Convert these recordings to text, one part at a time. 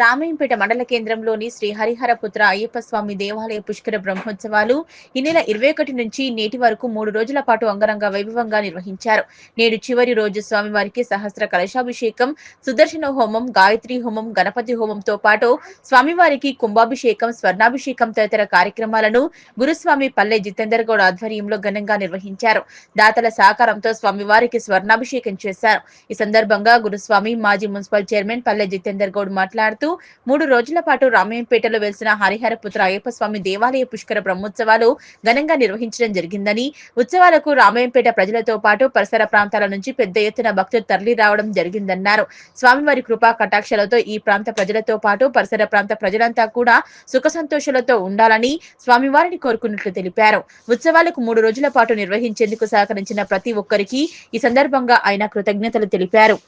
రామయ్యంపేట మండల కేంద్రంలోని శ్రీ హరిహరపుత్ర అయ్యప్ప స్వామి దేవాలయ పుష్కర బ్రహ్మోత్సవాలు ఈ నెల ఇరవై ఒకటి నుంచి నేటి వరకు మూడు రోజుల పాటు అంగరంగ వైభవంగా నిర్వహించారు. నేడు చివరి రోజు స్వామివారికి సహస్ర కలశాభిషేకం సుదర్శన హోమం గాయత్రి హోమం గణపతి హోమంతో పాటు స్వామివారికి కుంభాభిషేకం స్వర్ణాభిషేకం తదితర కార్యక్రమాలను గురుస్వామి పల్లె జితేందర్ గౌడ్ ఆధ్వర్యంలో ఘనంగా నిర్వహించారు. దాతల సహకారంతో స్వామివారికి స్వర్ణాభిషేకం చేశారు. ఈ సందర్భంగా గురుస్వామి మాజీ మున్సిపల్ చైర్మన్ పల్లె జితేందర్ గౌడ్ మాట్లాడుతూ మూడు రోజుల పాటు రామయ్యంపేటలో వెలిసిన హరిహరపుత్ర అయ్యప్ప స్వామి దేవాలయ పుష్కర బ్రహ్మోత్సవాలు ఘనంగా నిర్వహించడం జరిగిందని ఉత్సవాలకు రామయ్యంపేట ప్రజలతో పాటు పరిసర ప్రాంతాల నుంచి పెద్ద ఎత్తున భక్తులు తరలి రావడం జరిగిందన్నారు. స్వామివారి కృపా కటాక్షలతో ఈ ప్రాంత ప్రజలతో పాటు పరిసర ప్రాంత ప్రజలంతా కూడా సుఖ సంతోషాలతో ఉండాలని స్వామివారిని కోరుకున్నట్లు తెలిపారు. ఉత్సవాలకు మూడు రోజుల పాటు నిర్వహించేందుకు సహకరించిన ప్రతి ఒక్కరికి ఈ సందర్భంగా ఆయన కృతజ్ఞతలు తెలిపారు.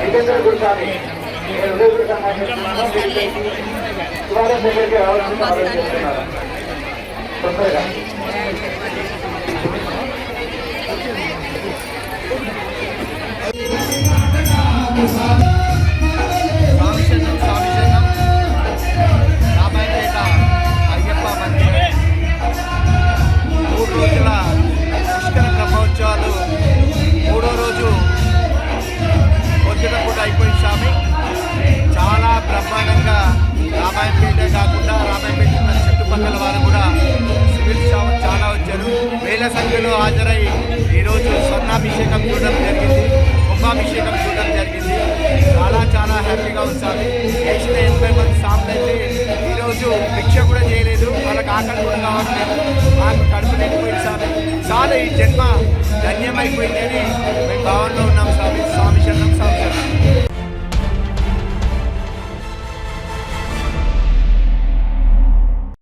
जितेंद्र गुरुस्वामी तुम्हारे से करके और हम కాకుండా రామాయపేట చుట్టుపక్కల వారు కూడా సివిల్ షాప్ చాలా వచ్చారు. వేల సంఖ్యలో హాజరై ఈరోజు స్వర్ణాభిషేకం చూడడం జరిగింది. కుంభాభిషేకం చూడడం జరిగింది. చాలా చాలా హ్యాపీగా ఉంది చేసిన ఎనభై మంది సాంప్లైతే అయితే ఈరోజు భిక్ష కూడా చేయలేదు. వాళ్ళకి ఆకలి కూడా కావట్లేదు. మాకు కడుపు నిండిపోయింది సార్. చాలా ఈ జన్మ ధన్యమైపోయిందని